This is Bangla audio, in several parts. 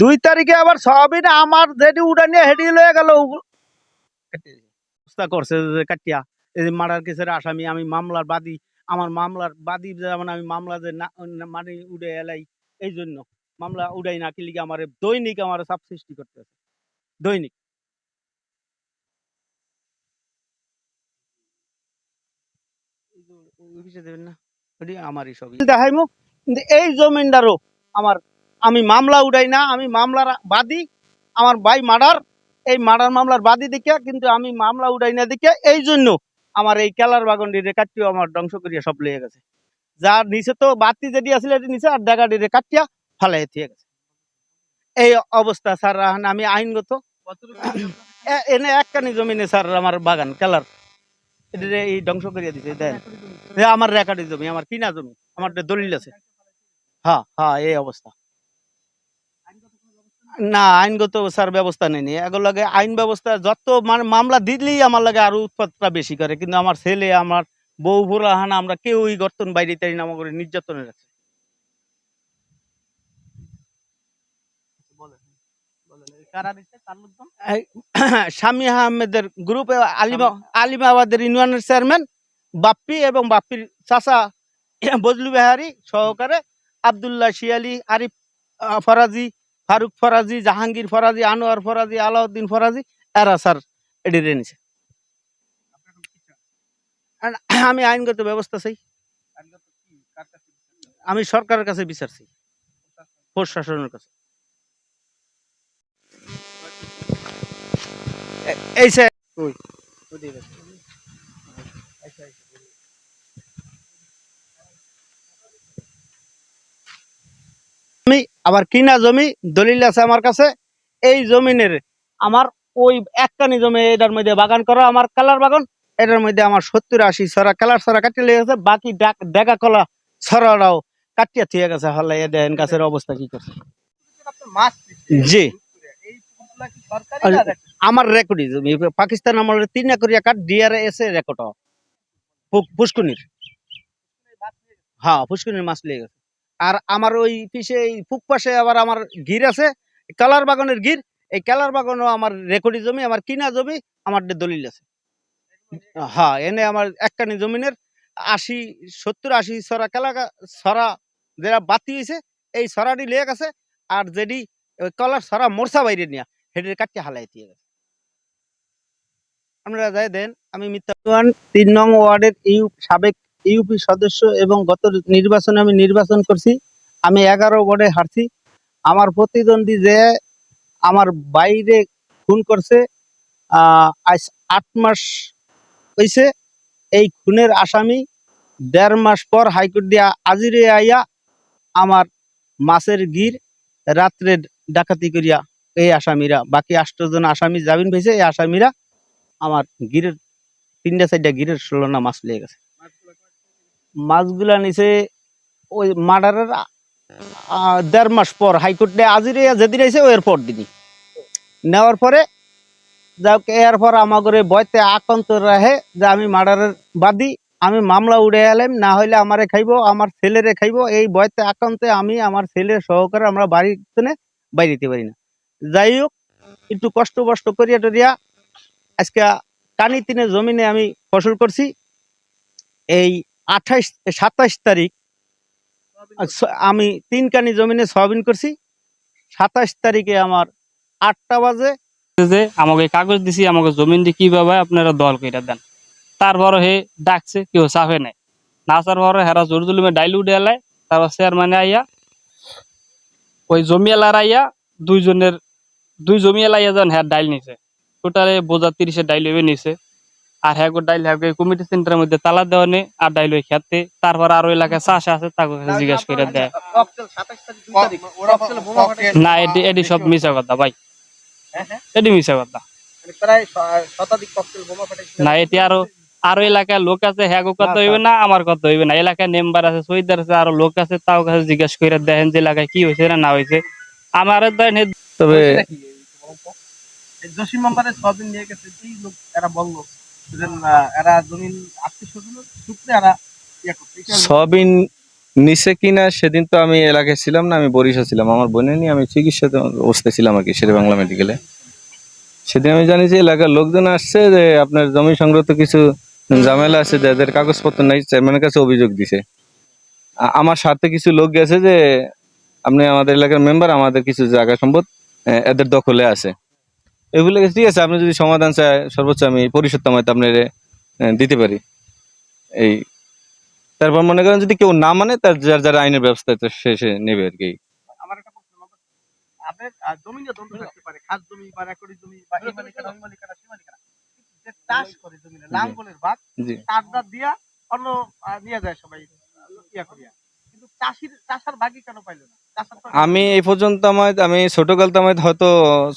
দুই তারিখে আবার আমার যেটি উড়ানিয়া হেডি লয়ে গেল। করছে কাটিয়া। এই যে মার্ডার কেসের আসামি আমি মামলার বাদী আমার মামলার বাদী যেমন আমি মামলা যে না না- মানে উড়ে এলাই এই জন্য মামলা উড়াই না কিলিকে আমার দৈনিক আমার চাপ সৃষ্টি করতে আছে দৈনিক আমারই সবই দেখাইমু। কিন্তু এই জমিনদারও আমার আমি মামলা উঠাই না, আমি মামলার বাদী, আমার ভাই মার্ডার, এই মার্ডার মামলার বাদী দিকে, কিন্তু আমি মামলা উঠাই না দিকে, এই জন্য আমার এই কেলার বাগনটি রেকাটিও আমার ধ্বংস করিয়া সব লেগে গেছে। যার নিচে তো বাতি যেটি আসলে এটি নিচে, আর ডাগাটি রেকাটিয়া ফালাই থিয়ে গেছে। এই অবস্থা স্যার আমি আইনগত। এনে একখানি জমিনে স্যার আমার বাগান, কেলার। এই ধ্বংস করিয়া দিছে, দেন। আমার রেকার্ডি জমি, আমার কিনা জমি, আমার দলিল আছে। হ্যাঁ হ্যাঁ এই অবস্থা। না আইনগত স্যার ব্যবস্থা নেই এগুলো লাগে আইন ব্যবস্থা যত মানে মামলা দিলেই আমার লাগে আরও উৎপাদটা বেশি করে। কিন্তু আমার ছেলে আমার বউ ভোরা হানা আমরা কেউই গর্তন বাইরে তাই না আমার নির্যাতনে রাখছে শামী আহমেদের গ্রুপে আলিমা আলিমাবাদের ইউনিয়নের চেয়ারম্যান বাপ্পি এবং বাপ্পির চাচা বজলু বেহারি সহকারে আবদুল্লাহ শিয়ালি আরিফ ফরাজি ফারুক ফরাজি, জাহাঙ্গীর ফরাজি, আনোয়ার ফরাজি, আলাউদ্দিন ফরাজি, এরা স্যার এটি নিছে। আমি আইনগত ব্যবস্থা চাই। আমি সরকারের কাছে বিচার চাই। প্রশাসনের কাছে। এই সে আমি আবার কিনা জমি, দলিল আছে আমার কাছে, এই জমিনের আমার ওই একটানি জমি এটার মধ্যে বাগান করা, আমার কালার বাগান, এটার মধ্যে আমার সত্তর আশি ছড়া, কালার ছড়া কাটিয়ে লেগে গেছে, বাকি ডেকা কলা ছড়াটাও কাটিয়া থিয়ে গেছে, হলে দেন গাছের অবস্থা কি করছে? জি। আমার রেকর্ডই জমি, পাকিস্তান আমার তিন একরিয়া কাঠ ডিআরএস এর রেকর্ড পুষ্কুনির হ্যাঁ পুষ্কুনির মাছ লেগে গেছে। আর আমার ওই পিছে ফুক পাশে আবার আমার গির আছে, কালার বাগানের গির। এই কালার বাগানও আমার রেকর্ডি জমি, আমার কিনা জমি, আমার দলিল আছে। হ্যাঁ এনে আমার একখানি জমিনের আশি, সত্তর, আশি ছড়া কালা ছড়া যেটা বাতি হয়েছে এই ছড়াটি লেগে গেছে আর যেটি কলার ছড়া মোরসা বাইরে নিয়া হেঁটে কাটিয়ে হালাই দিয়ে গেছে। আপনারা যাই দেন, আমি মিথ্যা তিন নং ওয়ার্ডের ইউ সাবেক ইউপি সদস্য এবং গত নির্বাচনে আমি নির্বাচন করছি, আমি এগারো ওয়ার্ডে হারছি। আমার প্রতিদ্বন্দ্বী যে আমার বাইরে খুন করছে আজ আট মাস হয়েছে এই খুনের আসামি দেড় মাস পর হাইকোর্ট দিয়া আজিরে আইয়া আমার মাছের গির রাত্রে ডাকাতি করিয়া এই আসামিরা, বাকি আষ্টজন আসামি জামিন পেয়েছে এই আসামিরা আমার গিরের, তিনটা চারটা গিরের ষোলো না মাছ লেগে গেছে। মাছগুলা নিচে ওই মার্ডারের দেড় মাস পর হাইকোর্টে আজিরে যেদিন আইছে ওর পর দিনই। নেওয়ার পরে যাক এর পর আমাগরে বয়তে আকন্ত রাহে যে আমি মার্ডারের বাদী, আমি মামলা উড়ে এলাম, না হইলে আমারে খাইব, আমার ছেলেরে খাইব, এই বয়তে আকান্তে আমি আমার ছেলের সহকারে আমরা বাড়িতে বাইরেতে পারি না। যাই হোক, একটু কষ্ট কষ্ট করিয়া টরিয়া আজকে কানি তিনে জমিনে আমি ফসল করছি। এই আঠাইশ সাতাইশ তারিখ। আমি তিন কানি জমিনে সয়াবিন করছি। সাতাইশ তারিখে আমার আটটা বাজে। যে আমাকে কাগজ দিছি আমাকে জমিন দিয়ে কীভাবে আপনারা দল কইরা দেন। তারপর হে ডাকছে কেউ চাপে নাই। নাচার পরে হেরা জোর জুলুমে ডাইল উঠে তারপর চেয়ারম্যানে আইয়া ওই জমি এলার আইয়া দুইজনের দুই জমি এলাইয়া যান হ্যাঁ ডাইল নিছে। টোটালে বোঝা তিরিশে ডাইল হইবে নিছে। আর হ্যাঁ ডাইল হ্যাঁ কমিটি সেন্টারের মধ্যে তালা দেওয়া নেই আর ডাইল ওই খেতে। তারপর আরও এলাকায় চাষ আছে তাকে জিজ্ঞাসা করে দেয়। না এটি এটি সব মিশা কথা ভাই। এটি মিশা কথা। না এটি আরও আরও এলাকায় লোক আছে হ্যাঁ কথা হইবে না আমার কথা হইবে না। এলাকায় মেম্বার আছে সৈদার আছে আরও লোক আছে তাও কাছে জিজ্ঞেস করে দেখেন যে এলাকায় কি হয়েছে না না হয়েছে। আমার দেন তবে জসিম মেম্বারের ছদিন নিয়ে গেছে এই লোক এরা বলল এরা জমিন আত্মীয় স্বজন সূত্রে এরা ইয়ে সয়াবিন নিচে কিনা সেদিন তো আমি এলাকায় ছিলাম না আমি বরিশা ছিলাম। আমার বোনে নিয়ে আমি চিকিৎসাতে অবস্থায় ছিলাম আর কি শেরে বাংলা মেডিকেলে সেদিন আমি জানি যে এলাকার লোকজন আসছে যে আপনার জমি সংক্রান্ত কিছু ঝামেলা আছে যাদের কাগজপত্র নাই চেয়ারম্যানের কাছে অভিযোগ দিছে। আমার সাথে কিছু লোক গেছে যে আপনি আমাদের এলাকার মেম্বার আমাদের কিছু জায়গা সম্পদ এদের দখলে আছে। এগুলো ঠিক আছে? আপনি যদি সমাধান চায় সর্বোচ্চ আমি পরিশোধ তামাইতে আপনার দিতে পারি। এই তারপর মনে করেন যদি কেউ না মানে তার যার যার আইনের ব্যবস্থা তো সে সে নেবে আর কি। আমার একটা প্রশ্ন আপনার জমি নিয়ে দ্বন্দ্ব থাকতে পারে খাস জমি বা একরি জমি বা এই মালিকানা ওই মালিকানা সেই মালিকানা। যে চাষ করে জমি লাঙ্গলের ভাগ জি। দিয়া অন্য নিয়ে যায় সবাই ইয়া করিয়া। কিন্তু চাষির চাষার ভাগই কেন পাইলো না? আমি এই পর্যন্ত আমার আমি ছোটকাল তো আমার হয়তো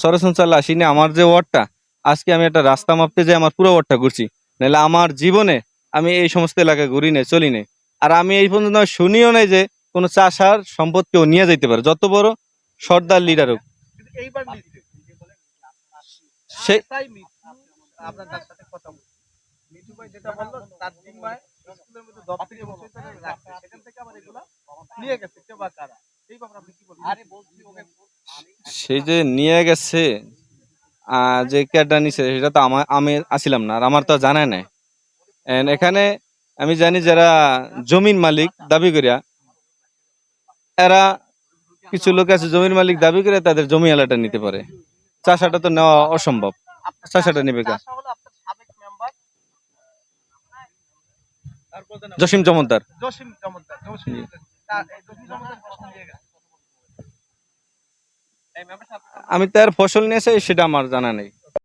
সরসঞ্চাল আসিনি আমার যে ওয়ার্ডটা আজকে আমি একটা রাস্তা মাপতে যাই আমার পুরো ওয়ার্ডটা ঘুরছি। নাহলে আমার জীবনে আমি এই সমস্ত এলাকায় ঘুরি নাই চলি নাই। আর আমি এই পর্যন্ত শুনিও নাই যে কোনো চাষার সম্পদ কেউ নিয়ে যাইতে পারে যত বড় সর্দার লিডার হোক। সে নিয়ে গেছে কেউ বা কারা এই ব্যাপারে আপনি কি বলবেন আরে বলছি ওকে সে যে নিয়ে গেছে যে ক্যাডটা নিছে, সেটা তো আমার আমি আসিলাম না আর আমার তো জানা নাই। এখানে আমি জানি যারা জমির মালিক দাবি করিয়া, এরা কিছু লোক আছে জমির মালিক দাবি করে তাদের জমি এলাটা নিতে পারে। চাষাটা তো নেওয়া অসম্ভব। চাষাটা নেবে জসিম জসিম জসিম তার এই জসিম চমৎকার প্রশ্ন নিয়ে গেছে এই মেম্বার সাহেব আমি তার ফসল নিয়েছে সেটা আমার জানা নেই।